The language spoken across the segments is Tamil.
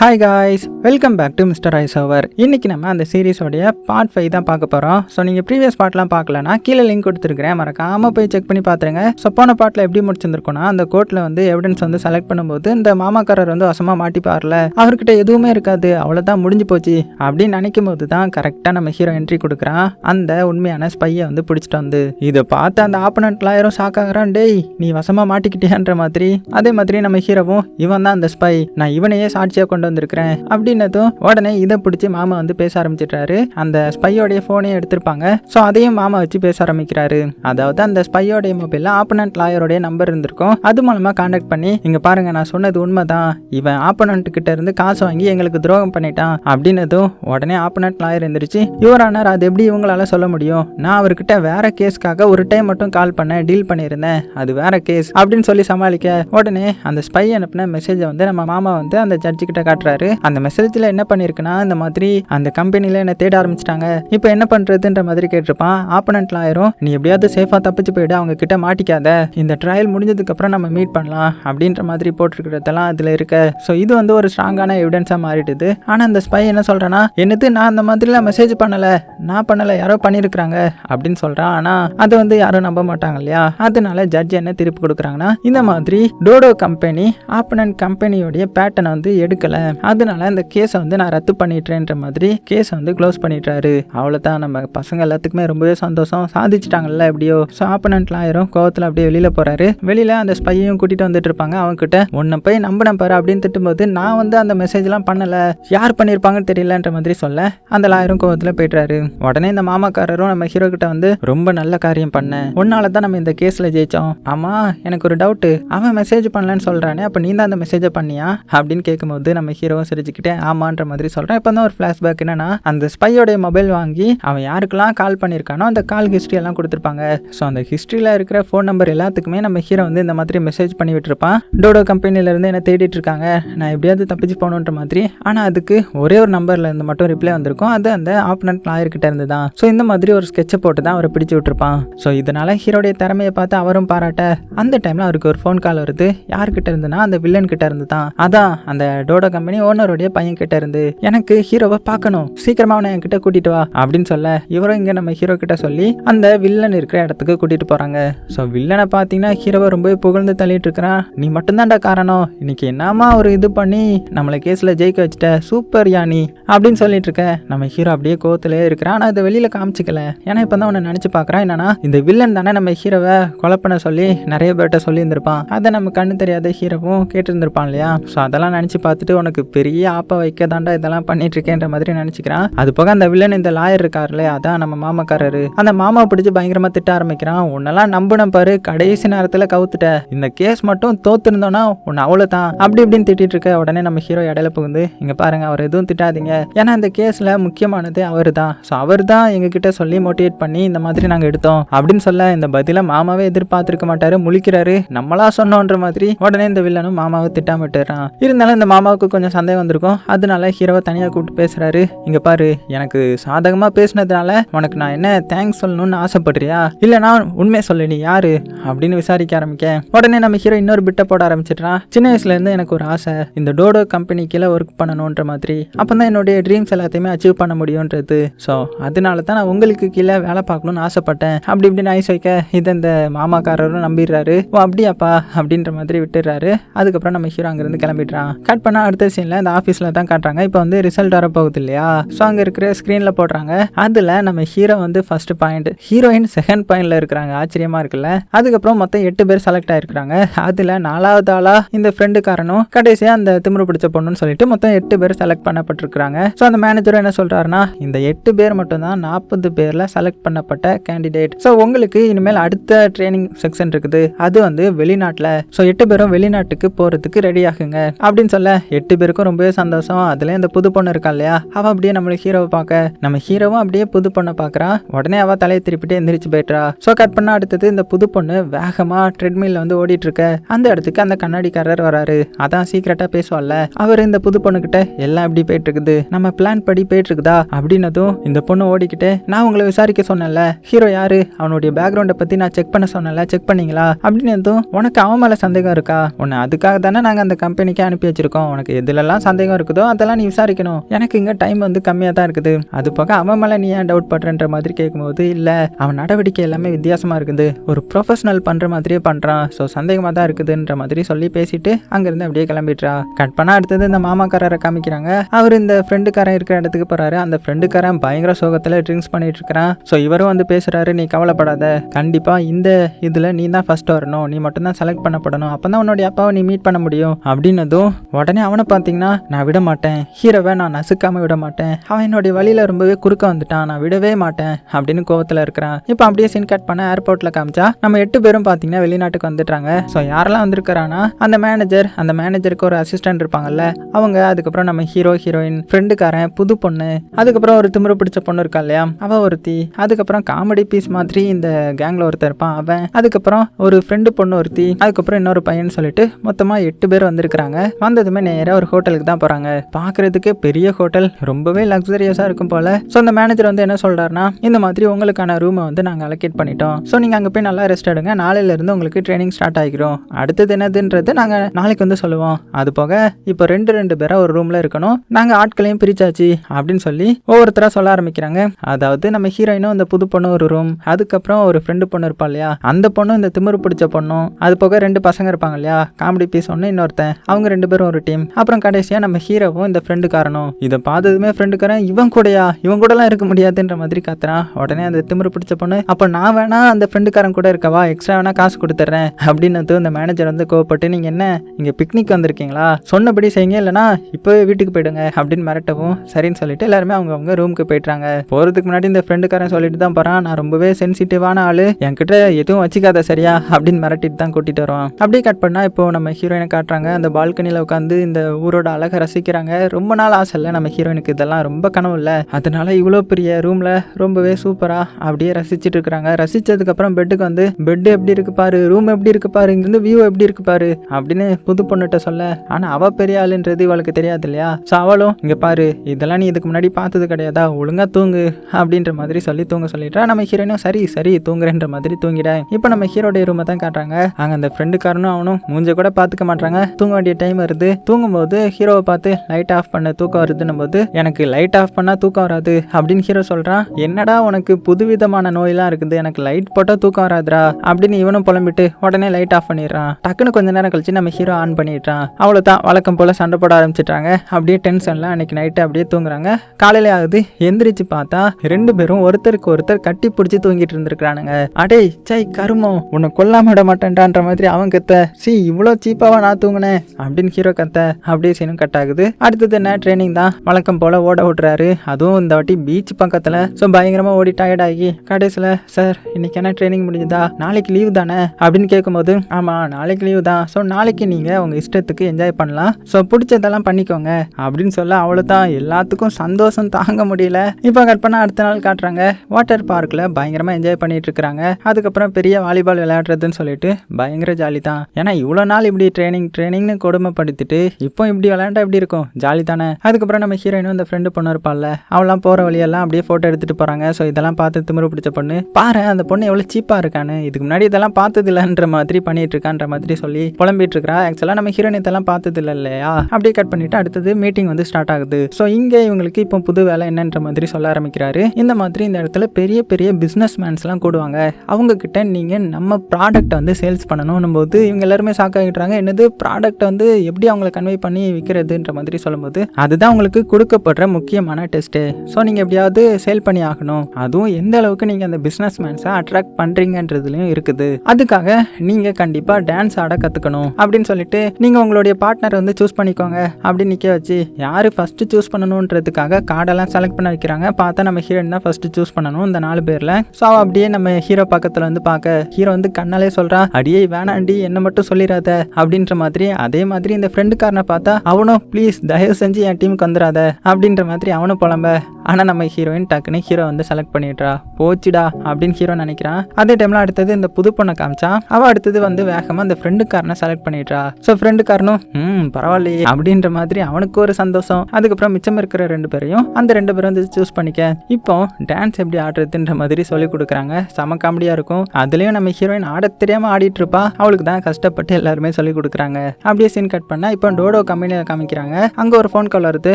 Hi guys welcome back to mister ice over இன்றைக்கி நம்ம அந்த சீரீஸோடைய பார்ட் ஃபைவ் தான் பார்க்க போகிறோம் ஸோ நீங்கள் ப்ரீவியஸ் பார்ட்லாம் பார்க்கலனா கீழே லிங்க் கொடுத்துருக்கிறேன். மறக்காமல் போய் செக் பண்ணி பார்த்துருங்க. ஸோ போன பாட்டில் எப்படி முடிச்சிருந்துருக்கோம்னா அந்த கோர்ட்டில் வந்து எவிடன்ஸ் வந்து செலக்ட் பண்ணும்போது இந்த மாமாக்காரர் வந்து வசமாக மாட்டிப்பார்ல. அவர்கிட்ட எதுவுமே இருக்காது. அவ்வளோதான் முடிஞ்சு போச்சு அப்படின்னு நினைக்கும் போது தான் கரெக்டாக நம்ம ஹீரோ என்ட்ரி கொடுக்குறான். அந்த உண்மையான ஸ்பையை வந்து பிடிச்சிட்டு வந்து இதை பார்த்து அந்த ஆப்பனண்ட்லாம் யாரும் ஷாக் டேய். நீ வசமாக மாட்டிக்கிட்டியான்ற மாதிரி. அதே மாதிரி நம்ம ஹீரோவும் இவன் தான் அந்த ஸ்பை நான் இவனையே சாட்சியாக கொண்டு வந்திருக்கிறேன் அப்படின்னதும் உடனே இதை பிடிச்சி மாமா வந்து பேச ஆரம்பிச்சிட்டாரு அந்த ஸ்பையோடைய ஃபோனையும் எடுத்திருப்பாங்க. ஸோ அதையும் மாமா வச்சு பேச ஆரம்பிக்கிறாரு. அதாவது அந்த ஸ்பையோடைய மொபைலில் ஆப்பனண்ட் லாயருடைய நம்பர் இருந்திருக்கும். அது மூலமாக காண்டாக்ட் பண்ணி இங்கே பாருங்க நான் சொன்னது உண்மைதான். இவன் ஆப்பனண்ட் கிட்ட இருந்து காசு வாங்கி எங்களுக்கு துரோகம் பண்ணிட்டான். அப்படின்னதும் உடனே ஆப்பனண்ட் லாயர் எந்திரிச்சு யுவரானர் அது எப்படி இவங்களால சொல்ல முடியும்? நான் அவர்கிட்ட வேற கேஸ்க்காக ஒரு டைம் மட்டும் கால் பண்ண டீல் பண்ணியிருந்தேன். அது வேற கேஸ் அப்படின்னு சொல்லி சமாளிக்க உடனே அந்த ஸ்பை அனுப்பின மெசேஜை வந்து நம்ம மாமா வந்து அந்த ஜட்ஜி கிட்ட காட்டுறாரு அந்த மெசேஜில் என்ன பண்ணியிருக்குன்னா இந்த மாதிரி அந்த கம்பெனியில் என்னை தேட ஆரம்பிச்சிட்டாங்க. இப்போ என்ன பண்ணுறதுன்ற மாதிரி கேட்டிருப்பான். ஆப்பனண்ட் ஆயிரும். நீ எப்படியாவது சேஃபாக தப்பிச்சு போயிடு. அவங்க கிட்ட மாட்டிக்காத. இந்த ட்ரையல் முடிஞ்சதுக்கப்புறம் நம்ம மீட் பண்ணலாம். அப்படின்ற மாதிரி போட்டிருக்கிறதெல்லாம் அதில் இருக்க. ஸோ இது வந்து ஒரு ஸ்ட்ராங்கான எவிடன்ஸாக மாறிடுது. ஆனால் அந்த ஸ்பை என்ன சொல்கிறேன்னா என்னது? நான் அந்த மாதிரிலாம் மெசேஜ் பண்ணலை. நான் பண்ணலை. யாரோ பண்ணியிருக்கிறாங்க அப்படின்னு சொல்கிறான் ஆனால் அதை வந்து யாரும் நம்ப மாட்டாங்க இல்லையா? அதனால ஜட்ஜ் என்ன திருப்பி கொடுக்குறாங்கன்னா இந்த மாதிரி டோடோ கம்பெனி ஆப்பனண்ட் கம்பெனியோடைய பேட்டனை வந்து எடுக்கலை. அதனால இந்த கேஸை வந்து நான் ரத்து பண்ணிட்டேன்ற மாதிரி கேஸை வந்து க்ளோஸ் பண்ணிட்டாரு. அவ்வளோதான் நம்ம பசங்க எல்லாத்துக்குமே ரொம்பவே சந்தோஷம். சாதிச்சிட்டாங்கல்ல எப்படியோ. ஸோ ஆப்பனண்ட்லாம் ஆயிரும் கோவத்தில் அப்படியே வெளியில் போகிறாரு வெளியில் அந்த ஸ்பையையும் கூட்டிகிட்டு வந்துட்டு இருப்பாங்க. அவங்ககிட்ட உன்னை போய் நம்பின பாரு அப்படின்னு திட்டும்போது நான் வந்து அந்த மெசேஜ்லாம் பண்ணலை. யார் பண்ணியிருப்பாங்கன்னு தெரியலன்ற மாதிரி சொல்ல அந்த லாயரும் கோவத்தில் போயிட்டாரு உடனே இந்த மாமாக்காரரும் நம்ம ஹீரோ கிட்ட வந்து ரொம்ப நல்ல காரியம் பண்ணேன் உன்னால தான் நம்ம இந்த கேஸில் ஜெயிச்சோம். ஆமாம் எனக்கு ஒரு டவுட்டு அவன் மெசேஜ் பண்ணலன்னு சொல்கிறானே அப்போ நீ தான் அந்த மெசேஜை பண்ணியா? அப்படின்னு கேட்கும்போது நம்ம ஹீரோவும் சிரிச்சுக்கிட்டே ஆமான்ற மாதிரி சொல்கிறேன் இப்போ தான் ஒரு ஃப்ளாஷ்பேக் என்னன்னா அந்த ஸ்பையோடைய மொபைல் வாங்கி அவன் யாருக்கெல்லாம் கால் பண்ணியிருக்கானோ அந்த கால் ஹிஸ்ட்ரி எல்லாம் கொடுத்துருப்பாங்க. ஸோ அந்த ஹிஸ்ட்ரியில் இருக்கிற ஃபோன் நம்பர் எல்லாத்துக்குமே நம்ம ஹீரோ வந்து இந்த மாதிரி மெசேஜ் பண்ணி விட்டுருப்பான். டோடோ கம்பெனிலேருந்து என்ன தேடிட்டு இருக்காங்க. நான் எப்படியாவது தப்பிச்சு போகணுன்ற மாதிரி. ஆனால் அதுக்கு ஒரே ஒரு நம்பரில் இருந்து மட்டும் ரிப்ளை வந்திருக்கும். அது அந்த ஆப்னட் லாயர்கிட்ட இருந்து தான். ஸோ இந்த மாதிரி ஒரு ஸ்கெட்சை போட்டு தான் அவரை பிடிச்சு விட்டுருப்பான். ஸோ இதனால் ஹீரோடைய திறமையை பார்த்து அவரும் பாராட்ட அந்த டைமில் அவருக்கு ஒரு ஃபோன் கால் வருது. யார்கிட்ட இருந்துன்னா அந்த வில்லன் கிட்ட இருந்து தான். அதான் அந்த டோடோ கம்பெனி ஓனருடைய பையன் கிட்ட இருந்து எனக்கு ஹீரோவை பார்க்கணும். சீக்கிரமா அவனை என்கிட்ட கூட்டிட்டு வா அப்படின்னு சொல்ல இவரும் இங்க நம்ம ஹீரோ கிட்ட சொல்லி அந்த வில்லன் இருக்கிற இடத்துக்கு கூட்டிட்டு போறாங்க. ஸோ வில்லனை பார்த்தீங்கன்னா ஹீரோவை ரொம்ப புகழ்ந்து தள்ளிட்டு இருக்கிறான். நீ மட்டும்தான்டா காரணம். இன்னைக்கு என்னமா ஒரு இது பண்ணி நம்மளை கேஸ்ல ஜெயிக்க வச்சுட்ட சூப்பர் யானி அப்படின்னு சொல்லிட்டு இருக்க. நம்ம ஹீரோ அப்படியே கோவத்திலே இருக்கிறான். ஆனால் அதை வெளியில காமிச்சிக்கல. ஏன்னா இப்போ தான் உன்னை நினைச்சு பார்க்கறான் என்னன்னா இந்த வில்லன் தானே நம்ம ஹீரோவை கொலை பண்ண சொல்லி நிறைய பேர்கிட்ட சொல்லி இருந்திருப்பான் அதை நம்ம கண்ணு தெரியாத ஹீரோவும் கேட்டிருந்திருப்பான் இல்லையா? ஸோ அதெல்லாம் நினச்சி பார்த்துட்டு உனக்கு பெரிய ஆப்பை வைக்க தாண்டா இதெல்லாம் பண்ணிட்டு இருக்கேன்ற மாதிரி நினச்சிக்கிறான். அது போக அந்த வில்லன் இந்த லாயர் இருக்காருல்ல அதான் நம்ம மாமாக்காரரு. அந்த மாமாவை பிடிச்சி பயங்கரமாக திட்ட ஆரம்பிக்கிறான். உன்னெல்லாம் நம்பின பாரு கடைசி நேரத்தில் கவுத்துட்ட. இந்த கேஸ் மட்டும் தோத்துருந்தோன்னா உன்னை அவ்வளோதான் அப்படி இப்படின்னு திட்டிட்டு இருக்க உடனே நம்ம ஹீரோ இடையில புகுந்து இங்கே பாருங்க அவர் எதுவும் திட்டாதீங்க. ஏன்னா இந்த கேஸில் முக்கியமானது அவர் தான் ஸோ அவர் தான் எங்ககிட்ட சொல்லி மோட்டிவேட் பண்ணி இந்த மாதிரி நாங்கள் எடுத்தோம். அப்படின்னு சொல்ல இந்த பதிலை மாமாவே எதிர்பார்த்திருக்க மாட்டாரு. முழிக்கிறாரு. நம்மளா சொன்னோன்ற மாதிரி. உடனே இந்த வில்லனும் மாமாவை திட்டாமிட்டுறான் இருந்தாலும் இந்த மாமாவுக்கு கொஞ்சம் சந்தேகம் வந்திருக்கும். அதனால ஹீரோவை தனியாக கூப்பிட்டு பேசுறாரு. இங்க பாரு எனக்கு சாதகமாக பேசினதுனால உனக்கு நான் என்ன தேங்க்ஸ் சொல்லணும்னு ஆசைப்படுறியா? இல்லைனா உண்மையை சொல்லு நீ யாரு? அப்படின்னு விசாரிக்க ஆரம்பிக்க உடனே நம்ம ஹீரோ இன்னொரு பிட்டை போட ஆரம்பிச்சிடுறான். சின்ன வயசுல இருந்து எனக்கு ஒரு ஆசை இந்த டோடோ கம்பெனி கீழே ஒர்க் பண்ணணுன்ற மாதிரி. அப்போ தான் என்னுடைய ட்ரீம்ஸ் எல்லாத்தையுமே அச்சீவ் பண்ண முடியுன்றது ஸோ அதனால தான் நான் உங்களுக்கு கீழே வேலை பார்க்கணும்னு ஆசைப்பட்டேன். அப்படி இப்படின்னு ஐஸ் வைக்க இதை இந்த மாமாக்காரரும் நம்பிடுறாரு. ஓ அப்படியாப்பா அப்படின்ற மாதிரி விட்டுடுறாரு. அதுக்கப்புறம் நம்ம ஹீரோ அங்கேருந்து கிளம்பிடுறான். கட் பண்ணால் அடுத்த சீனில் இந்த ஆஃபீஸில் தான் காட்டுறாங்க. இப்போ வந்து ரிசல்ட் வரப்போகுது இல்லையா ஸோ அங்கே இருக்கிற ஸ்க்ரீனில் போடுறாங்க. அதில் நம்ம ஹீரோ வந்து ஃபர்ஸ்ட் பாயிண்ட் ஹீரோயின் செகண்ட் பாயிண்டில் இருக்கிறாங்க. ஆச்சரியமாக இருக்குல்ல? அதுக்கப்புறம் மொத்தம் எட்டு பேர் செலக்ட் ஆகிருக்கிறாங்க அதில் நாலாவது ஆளாக இந்த ஃப்ரெண்டுக்காரனும் கடைசியாக அந்த திமிரு பிடிச்ச பொண்ணுன்னு சொல்லிட்டு மொத்தம் எட்டு பேர் செலக்ட் பண்ணப்பட்டிருக்கிறாங்க. ஸோ அந்த மேனேஜரும் என்ன சொல்கிறாருன்னா இந்த எட்டு பேர் மட்டும்தான் நாற்பது பேரில் செலக்ட் பண்ணப்பட்ட கேண்டிடேட் ஸோ உங்களுக்கு இனிமேல் அடுத்த ட்ரைனிங் செக்ஷன் இருக்குது. அது வந்து வெளிநாட்டில். ஸோ எட்டு பேரும் வெளிநாட்டுக்கு போகிறதுக்கு ரெடி ஆகுங்க. அப்படின்னு சொல்ல எட்டு பேருக்கும் ரொம்பவே சந்தோஷம். அதுல இந்த புது பொண்ணு இருக்கா இல்லையா? அவ அப்படியே நம்மள ஹீரோவை பார்க்க. நம்ம ஹீரோவும் அப்படியே புது பொண்ணை பார்க்கறா. உடனே அவ தலையை திருப்பிட்டு எந்திரிச்சு போயிட்டுறா ஸோ கட் பண்ண அடுத்தது இந்த புது பொண்ணு வேகமா ட்ரெட்மில்ல வந்து ஓடிட்டு இருக்க அந்த இடத்துக்கு அந்த கண்ணாடிக்காரர் வராரு. அதான் சீக்கிரட்டா பேசுவாள்ல அவர் இந்த புது பொண்ணுக்கிட்ட எல்லாம் எப்படி போயிட்டு இருக்குது நம்ம பிளான் படி போயிட்டு இருக்குதா அப்படின்னதும் இந்த பொண்ணு ஓடிக்கிட்டு நான் உங்களை விசாரிக்க சொன்னேன்ல. ஹீரோ யாரு? அவனுடைய பேக்ரவுண்டை பத்தி நான் செக் பண்ண சொன்னேன்ல. செக் பண்ணீங்களா? அப்படின்னதும் உனக்கு அவன் மேல சந்தேகம் இருக்கா? உன்னை அதுக்காக தானே நாங்க அந்த கம்பெனிக்கு அனுப்பி வச்சிருக்கோம். உனக்கு எது எதுலலாம் சந்தேகம் இருக்குதோ அதெல்லாம் நீ விசாரிக்கணும். எனக்கு இங்கே டைம் வந்து கம்மியாக தான் இருக்குது. அது போக அவன் மேலே நீ ஏன் டவுட் பண்றன்ற மாதிரி கேட்கும்போது இல்லை அவன் நடவடிக்கை எல்லாமே வித்தியாசமாக இருக்குது. ஒரு ப்ரொஃபஷனல் பண்ணுற மாதிரியே பண்ணுறான் ஸோ சந்தேகமாக தான் இருக்குதுன்ற மாதிரி சொல்லி பேசிட்டு அங்கேருந்து அப்படியே கிளம்பிடுறா. கட் பண்ணா அடுத்தது இந்த மாமாக்காரரை காமிக்கிறாங்க. அவர் இந்த ஃப்ரெண்டுக்காரன் இருக்கிற இடத்துக்கு போகிறாரு அந்த ஃப்ரெண்டுக்காரன் பயங்கர சோகத்தில் ட்ரிங்க்ஸ் பண்ணிட்டு இருக்கிறான் ஸோ இவரும் வந்து பேசுகிறாரு நீ கவலைப்படாத. கண்டிப்பாக இந்த இதில் நீ தான் ஃபர்ஸ்ட் வரணும். நீ மட்டும்தான் செலக்ட் பண்ணப்படணும். அப்போ தான் உன்னுடைய அப்பாவை நீ மீட் பண்ண முடியும். அப்படின்னதும் உடனே அவனை பார்த்தீங்கன்னா நான் விட மாட்டேன். ஹீரோவை நான் நசுக்காம விட மாட்டேன். அவன் என்னுடைய வழியில் ரொம்பவே குறுக்க வந்துட்டான். நான் விடவே மாட்டேன். அப்படின்னு கோவத்தில் இருக்கிறான். இப்போ அப்படியே சீன் கட் பண்ண ஏர்போர்ட்டில் காமிச்சா நம்ம எட்டு பேரும் பார்த்தீங்கன்னா வெளிநாட்டுக்கு வந்துட்டாங்க ஸோ யாரெல்லாம் வந்திருக்கிறானா அந்த மேனேஜர் அந்த மேனேஜருக்கு ஒரு அசிஸ்டன்ட் இருப்பாங்கல்ல அவங்க அதுக்கப்புறம் நம்ம ஹீரோ ஹீரோயின் ஃப்ரெண்டுக்காரன் புது பொண்ணு அதுக்கப்புறம் ஒரு திமிரு பிடிச்ச பொண்ணு இருக்கா இல்லையா? அவ ஒருத்தி அதுக்கப்புறம் காமெடி பீஸ் மாதிரி இந்த கேங்ல ஒருத்தர் இருப்பான் அவன் அதுக்கப்புறம் ஒரு ஃப்ரெண்டு பொண்ணு ஒருத்தி அதுக்கப்புறம் இன்னொரு பையன் சொல்லிட்டு மொத்தமா எட்டு பேர் வந்திருக்கிறாங்க. வந்ததுமே நேராக ஒரு ஹோட்டலுக்கு தான் போறாங்க. பார்க்கிறதுக்கு பெரிய ஹோட்டல் ரொம்பவே லக்ஸரியஸா இருக்கும் போல. ஸோ அந்த மேனேஜர் வந்து என்ன சொல்றாருன்னா இந்த மாதிரி உங்களுக்கான ரூமை வந்து நாங்கள் அலோகேட் பண்ணிட்டோம். ஸோ நீங்க அங்கே போய் நல்லா ரெஸ்ட் எடுங்க. நாளையில இருந்து உங்களுக்கு ட்ரைனிங் ஸ்டார்ட் ஆகிரும். அடுத்தது என்னதுன்றது நாங்க நாளைக்கு வந்து சொல்லுவோம். அது போக இப்போ ரெண்டு ரெண்டு பேரா ஒரு ரூம்ல இருக்கணும். நாங்க ஆட்களையும் பிரிச்சாச்சு அப்படின்னு சொல்லி ஒவ்வொருத்தரா சொல்ல ஆரம்பிக்கிறாங்க. அதாவது நம்ம ஹீரோயினும் இந்த புது பொண்ணு ஒரு ரூம் அதுக்கப்புறம் ஒரு ஃப்ரெண்டு பொண்ணு இருப்பா இல்லையா? அந்த பொண்ணும் இந்த திமிரு பிடிச்ச பொண்ணும். அது போக ரெண்டு பசங்க இருப்பாங்க இல்லையா? காமெடி பீஸ் ஒன்று இன்னொருத்தன். அவங்க ரெண்டு பேரும் ஒரு டீம் அப்புறம் கடைசியாக நம்ம ஹீரோவும் இந்த ஃப்ரெண்டுக்காரனும் இதை பார்த்ததுமே ஃப்ரெண்டுக்காரன் இவன் கூடயா? இவன் கூடலாம் இருக்க முடியாதுன்ற மாதிரி காத்துறான். உடனே அந்த திமிரு பிடிச்ச பொண்ணு அப்போ நான் வேணா அந்த ஃப்ரெண்டுக்காரன் கூட இருக்கவா? எக்ஸ்ட்ரா வேணா காசு கொடுத்துட்றேன் அப்படின்னு இந்த மேனேஜர் வந்து கோவப்பட்டு நீங்க என்ன? இங்க பிக்னிக் வந்திருக்கீங்களா? சொன்னபடி செய்யுங்க இல்லைனா இப்போவே வீட்டுக்கு போயிடுங்க. அப்படின்னு மிரட்டவும் சரின்னு சொல்லிட்டு எல்லாருமே அவங்க அவங்க ரூமுக்கு போயிட்டாங்க போறதுக்கு முன்னாடி இந்த ஃப்ரெண்டுக்காரன் சொல்லிட்டு தான் போறான். நான் ரொம்பவே சென்சிட்டிவான ஆளு. என்கிட்ட எதுவும் வச்சுக்காத சரியா? அப்படின்னு மிரட்டிட்டு தான் கூட்டிட்டு வருவான். அப்படியே கட் பண்ணா இப்போ நம்ம ஹீரோயினை காட்டுறாங்க. அந்த பால்கனியில் உட்காந்து இந்த ஊரோட அழகை ரசிக்கிறாங்க. ரொம்ப நாள் ஆசை இல்லை. நம்ம ஹீரோயினுக்கு இதெல்லாம் ரொம்ப கனவு இல்லை. அதனால இவ்வளோ பெரிய ரூம்ல ரொம்பவே சூப்பரா அப்படியே ரசிச்சுட்டு இருக்கிறாங்க. ரசிச்சதுக்கு அப்புறம் பெட்டுக்கு வந்து பெட் எப்படி இருக்கு பாரு? ரூம் எப்படி இருக்கு பாரு? இங்கேருந்து வியூ எப்படி இருக்கு பாரு? அப்படின்னு புது பொண்ணுகிட்ட சொல்ல. ஆனா அவ பெரிய ஆளுன்றது இவளுக்கு தெரியாது இல்லையா? ஸோ அவளும் இங்க பாரு இதெல்லாம் நீ இதுக்கு முன்னாடி பார்த்தது கிடையாதா? ஒழுங்கா தூங்கு அப்படின்ற மாதிரி சொல்லி தூங்க சொல்லிட்டா நம்ம ஹீரோயினும் சரி சரி தூங்குறேன்ற மாதிரி தூங்கிட. இப்போ நம்ம ஹீரோடைய ரூமை தான் காட்டுறாங்க. அங்க அந்த ஃப்ரெண்டுக்காரனும் அவனும் மூஞ்ச கூட பார்த்துக்க மாட்டாங்க தூங்க வேண்டிய டைம் வருது. தூங்கும்போது ஹீரோவை பார்த்து லைட் ஆஃப் பண்ண தூக்கம் வருதுன்னும் போது எனக்கு லைட் ஆஃப் பண்ணா தூக்கம் வராது அப்படின்னு ஹீரோ சொல்றான். என்னடா உனக்கு புதுவிதமான நோயெல்லாம் இருக்குது எனக்கு லைட் போட்டா தூக்கம் வராதுடா அப்படின்னு இவனும் புலம்பிட்டு உடனே லைட் ஆஃப் பண்ணிடுறான். டக்குன்னு கொஞ்ச நேரம் கழிச்சு நம்ம ஹீரோ ஆன் பண்ணிடுறான். அவ்வளோதான் வழக்கம் போல சண்டை போட ஆரம்பிச்சிட்டாங்க. அப்படியே டென்ஷன்ல அன்னைக்கு நைட்டு அப்படியே தூங்குறாங்க. காலையில ஆகுது எந்திரிச்சு பார்த்தா ரெண்டு பேரும் ஒருத்தருக்கு ஒருத்தர் கட்டி பிடிச்சி தூங்கிட்டு இருந்திருக்கிறானுங்க. அடே சை கருமம் உன்னை கொல்லாம விட மாட்டேன்டான்ற மாதிரி அவன் கத்த. சி இவ்வளோ சீப்பாவா நான் தூங்கினேன் அப்படின்னு ஹீரோ கத்த. அப்படியே சீனும் கட் ஆகுது. அடுத்தது என்ன? ட்ரைனிங் தான். வழக்கம் போல ஓட விட்டுறாரு அதுவும் இந்த வாட்டி பீச் பக்கத்துல. ஸோ பயங்கரமா ஓடி டயர்ட் ஆகி கடைசியில் சார் இன்னைக்கு என்ன ட்ரைனிங் முடிஞ்சுதா? நாளைக்கு லீவ் தானே? அப்படின்னு கேட்கும்போது ஆமா நாளைக்கு லீவ் தான். ஸோ நாளைக்கு நீங்க உங்க இஷ்டத்துக்கு என்ஜாய் பண்ணலாம். ஸோ பிடிச்சதெல்லாம் பண்ணிக்கோங்க. அப்படின்னு சொல்ல அவ்வளோதான் எல்லாத்துக்கும் சந்தோஷம் தாங்க முடியல. இப்போ கட் அடுத்த நாள் காட்டுறாங்க. வாட்டர் பார்க்கில் பயங்கரமாக என்ஜாய் பண்ணிட்டு இருக்கிறாங்க. அதுக்கப்புறம் பெரிய வாலிபால் விளையாடுறதுன்னு சொல்லிட்டு பயங்கர ஜாலி தான். ஏன்னா இவ்வளோ நாள் இப்படி ட்ரைனிங் ட்ரைனிங்னு கொடுமைப்படுத்திட்டு இப்போ இப்படி விளையாண்டா எப்படி இருக்கும். ஜாலி தானே. அதுக்கப்புறம் நம்ம ஹீரோயினும் அந்த ஃப்ரெண்டு பொண்ணு இருப்பாள்ல. அவளாம் போகிற வழியெல்லாம் அப்படியே ஃபோட்டோ எடுத்துட்டு போகிறாங்க ஸோ இதெல்லாம் பார்த்து திமிரு பிடிச்ச பொண்ணு. பாரு அந்த பொண்ணு எவ்வளோ சீப்பாக இருக்கான்னு. இதுக்கு முன்னாடி இதெல்லாம் பார்த்தது இல்லைன்ற மாதிரி பண்ணிட்டு இருக்கான்ற மாதிரி சொல்லி புலம்பிட்டு இருக்கா ஆக்சுவலாக நம்ம ஹீரோயின் இதெல்லாம் பார்த்தது இல்லை இல்லையா? அப்படியே கட் பண்ணிட்டு அடுத்தது மீட்டிங் வந்து ஸ்டார்ட் ஆகுது. ஸோ இங்கே இவங்களுக்கு இப்போ புது வேலை என்னன்ற மாதிரி சொல்ல ஆரம்பிக்கிறாரு. இந்த மாதிரி இந்த இடத்துல பெரிய பெரிய பிஸ்னஸ் மேன்ஸ்லாம் கூடுவாங்க. அவங்க கிட்ட நீங்கள் நம்ம ப்ராடக்ட்டை வந்து சேல்ஸ் பண்ணணும் போது இவங்க எல்லாருமே ஷாக் ஆகிட்டுறாங்க என்னது ப்ராடக்ட் வந்து எப்படி அவங்கள கன்வே பண்ணி விற்கிறதுன்ற மாதிரி சொல்லும்போது அதுதான் உங்களுக்கு கொடுக்கப்படுற முக்கியமான டெஸ்ட்டு ஸோ நீங்கள் எப்படியாவது சேல் பண்ணி ஆகணும். அதுவும் எந்த அளவுக்கு நீங்கள் அந்த பிஸ்னஸ் மேன்ஸை அட்ராக்ட் பண்ணுறீங்கன்றதுலையும் இருக்குது. அதுக்காக நீங்கள் கண்டிப்பாக டான்ஸ் ஆட கற்றுக்கணும் அப்படின்னு சொல்லிட்டு நீங்கள் உங்களுடைய பார்ட்னர் வந்து சூஸ் பண்ணிக்கோங்க அப்படின்னு நிற்க வச்சு யார் ஃபஸ்ட்டு சூஸ் பண்ணணுன்றதுக்காக கார்டெல்லாம் செலக்ட் பண்ண வைக்கிறாங்க. பார்த்தா நம்ம ஹீரோயின் தான் ஃபஸ்ட்டு சூஸ் பண்ணணும் இந்த நாலு பேரில். ஸோ அப்படியே நம்ம ஹீரோ பக்கத்தில் வந்து பார்க்க ஹீரோ வந்து கண்ணாலே சொல்கிறா அடியே வேணாண்டி என்ன மட்டும் சொல்லிடாத அப்படின்ற மாதிரி அதே மாதிரி இந்த ஃப்ரெண்டுக்காரனை பார்த்தா அவனும் ப்ளீஸ் தயவு செஞ்சு என் டீமுக்கு வந்துடாத அப்படின்ற மாதிரி அவனும் புலம்ப. ஆனால் நம்ம ஹீரோயின் டக்குன்னு ஹீரோ வந்து செலக்ட் பண்ணிடுறா. போச்சுடா அப்படின்னு ஹீரோ நினைக்கிறான். அதே டைமில் அடுத்தது இந்த புது பொண்ணை காமிச்சா அவள் அடுத்தது வந்து வேகமாக அந்த ஃப்ரெண்டுக்காரனை செலக்ட் பண்ணிடுறா. ஸோ ஃப்ரெண்டுக்காரனும் ம் பரவாயில்லையே அப்படின்ற மாதிரி அவனுக்கு ஒரு சந்தோஷம். அதுக்கப்புறம் மிச்சம் இருக்கிற ரெண்டு பேரையும் அந்த ரெண்டு பேரும் வந்து சூஸ் பண்ணிக்க. இப்போ டான்ஸ் எப்படி ஆடுறதுன்ற மாதிரி சொல்லி கொடுக்குறாங்க. செம காமெடியாக இருக்கும். அதுலேயும் நம்ம ஹீரோயின் ஆட தெரியாமல் ஆடிட்டு இருப்பா. அவளுக்கு தான் கஷ்டப்பட்டு எல்லாருமே சொல்லி கொடுக்குறாங்க. அப்படியே சீன் கட் பண்ணால் இப்போ டோடோ கம்பெனியில் காமிக்கிறாங்க. அங்கே ஒரு ஃபோன் கால் வருது.